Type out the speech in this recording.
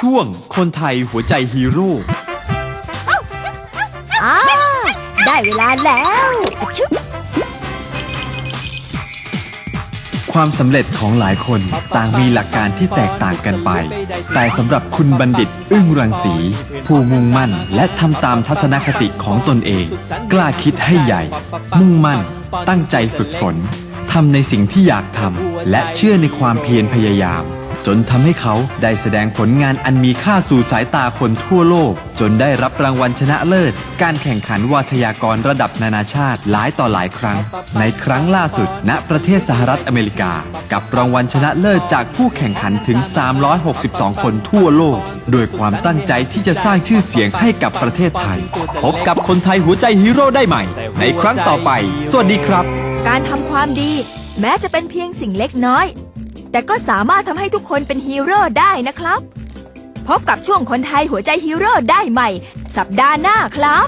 ช่วงคนไทยหัวใจฮีโร่อ้าได้เวลาแล้วชึบความสำเร็จของหลายคนต่างมีหลักการที่แตกต่างกันไป แต่สำหรับคุณบัณฑิต อึ้งรังสี ผู้มุ่งมั่นและทำตามทัศนคติของตนเอง กล้าคิดให้ใหญ่ มุ่งมั่น ตั้งใจฝึกฝนทำในสิ่งที่อยากทำและเชื่อในความเพียรพยายาม จนทำให้เขาได้แสดงผลงานอันมีค่าสู่สายตาคนทั่วโลก จนได้รับรางวัลชนะเลิศ การแข่งขันวาทยากรระดับนานาชาติหลายต่อหลายครั้ง ในครั้งล่าสุด ณประเทศสหรัฐอเมริกา กับรางวัลชนะเลิศจากผู้แข่งขันถึง 362 คนทั่วโลกด้วยความตั้งใจที่จะสร้างชื่อเสียงให้กับประเทศไทย พบกับคนไทยหัวใจฮีโร่ได้ใหม่ ในครั้งต่อไป สวัสดีครับ การทำความดี แม้จะเป็นเพียงสิ่งเล็กน้อย แต่ก็สามารถทำให้ทุกคนเป็นฮีโร่ได้นะครับ พบกับช่วงคนไทยหัวใจฮีโร่ได้ใหม่ สัปดาห์หน้าครับ